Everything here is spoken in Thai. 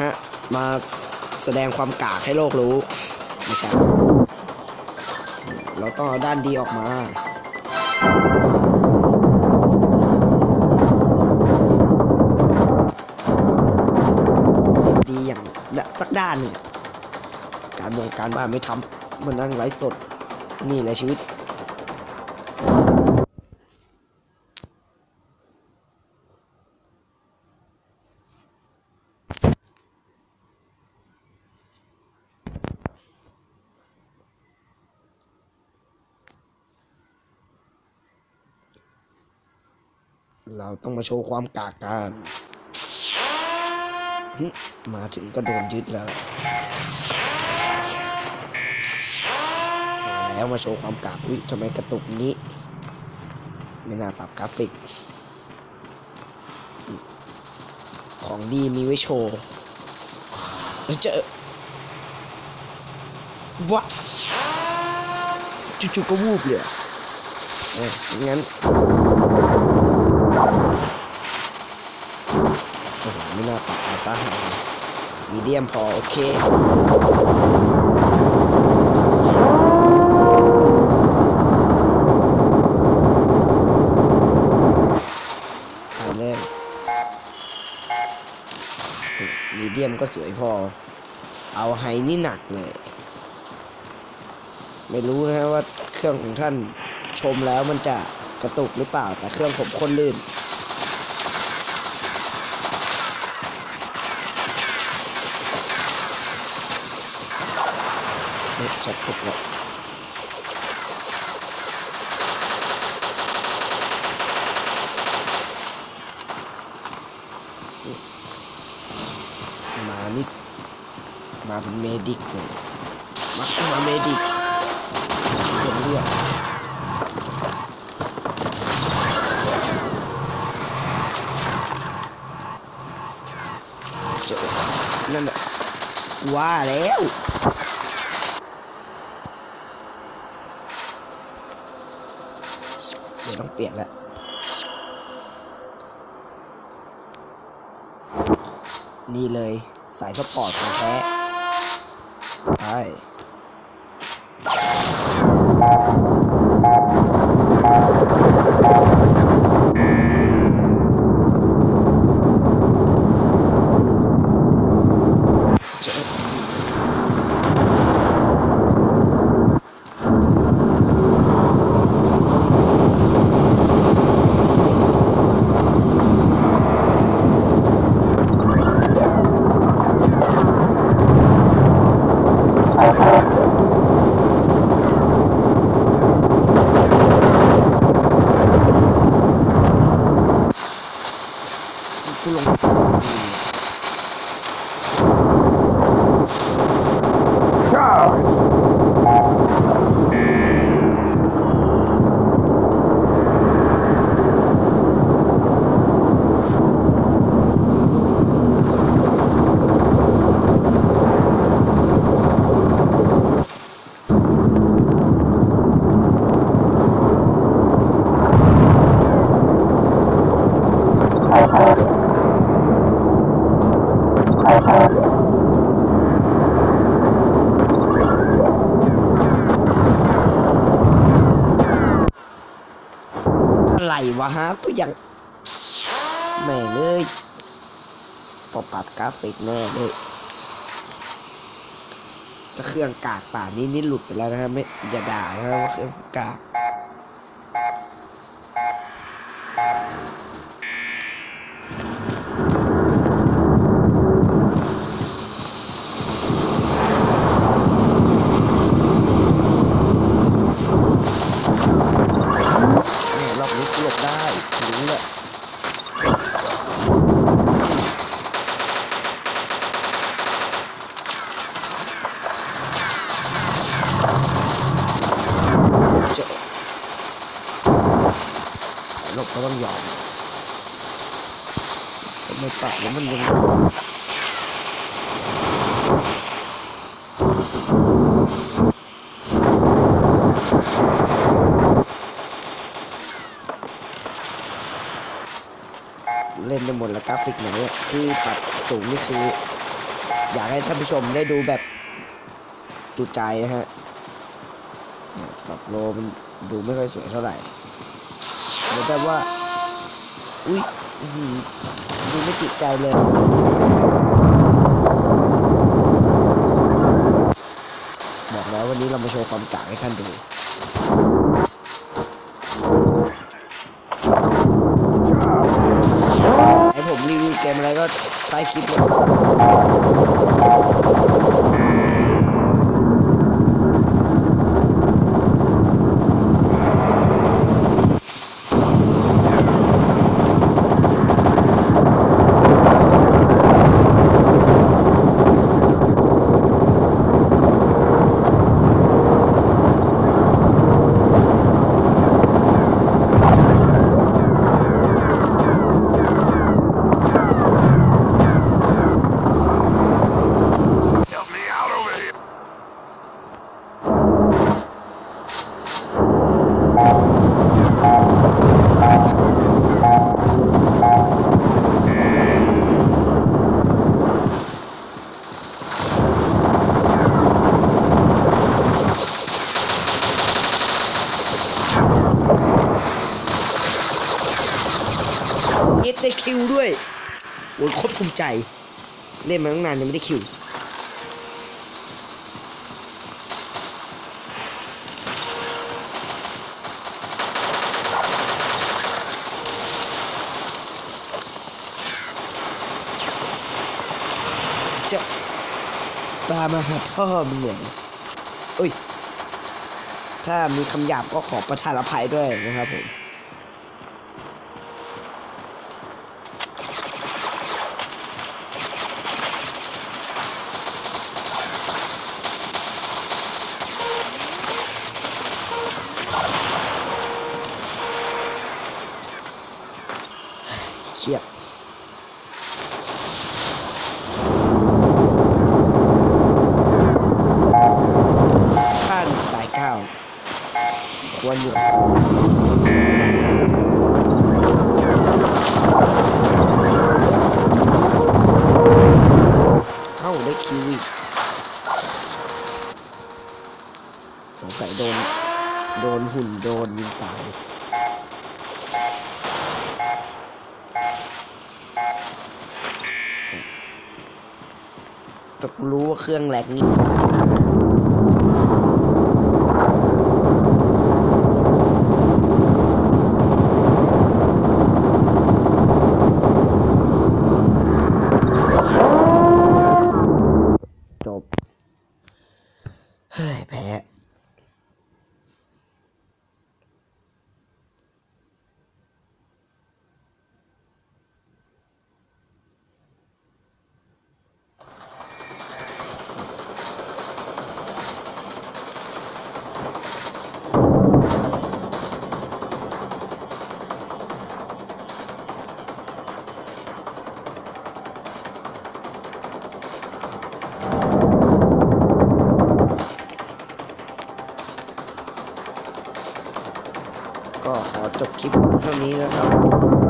ฮะมาแสดงความกากให้โลกรู้ไม่ใช่เราต้องเอาด้านดีออกมาดีอย่างสักด้านหนึ่งการวงการบ้านไม่ทำมันนั่งไลฟ์สด นี่แหละชีวิต เราต้องมาโชว์ความกากกันมาถึงก็โดนยึดแล้วมาแล้วมาโชว์ความกากวิทำไมกระตุกนี้ ไม่น่าปรับกราฟิก ของดีมีไว้โชว์แล้วเจอวัดจู่ๆก็วูบเลยเอ้ยงั้น โอ้โหไม่น่าปรับอัลต้าไฮมีเดียมพอ โอเคถ่ายเลยมีเดียมก็สวยพอ เอาไฮนี่หนักเลย ไม่รู้นะว่าเครื่องของท่านชมแล้วมันจะกระตุกหรือเปล่า แต่เครื่องผมคนลื่น ไม่ชัดตุกแล้วมานี่ ต้องเปลี่ยนแล้วนี่เลยสายสปอร์ตของแท้ไปเจ๊กูลง อะไรวะฮะตัวอย่างแม่เลยปอปรับกราฟิกแน่เลย จะเครื่องกากป่านี้นี่หลุดไปแล้วนะฮะไม่อย่าด่านะครับว่าเครื่องกากแม่รอบนี้กูหลบได้รู้แหละเจอห ลบก็ต้องยอมจะไม่ปรับแล้วมันยังเล่นได้หมดแล้วกราฟิกไหนที่ปรับสูงนี่คืออยากให้ท่านผู้ชมได้ดูแบบจุใจนะฮะปรับโลมันดูไม่ค่อยสวยเท่าไหร่ หมือนแบบว่า อุ้ยดูไม่จุใจเลยบอกแล้ววันนี้เรามาโชว์ความกลางให้ท่านดูให้ผมรีวิวเกมอะไรก็ใต้คลิปเลย Help me out over here. เอ็ดได้คิวด้วยโอ้ยโคตรภูมิใจ เล่นมาตั้งนานยังไม่ได้คิวจะปามาหาพ่อมึงเหรออุ้ย ถ้ามีคำหยาบก็ขอประทานอภัยด้วยนะครับผม เครียดท่านตายเก้าควรอยู่เอ้าได้คิวอีกสงสัยโดน โดนหุ่นโดนยิงตาย แต่กูรู้ว่าเครื่องแหลกนี่ จบคลิปเท่านี้นะครับ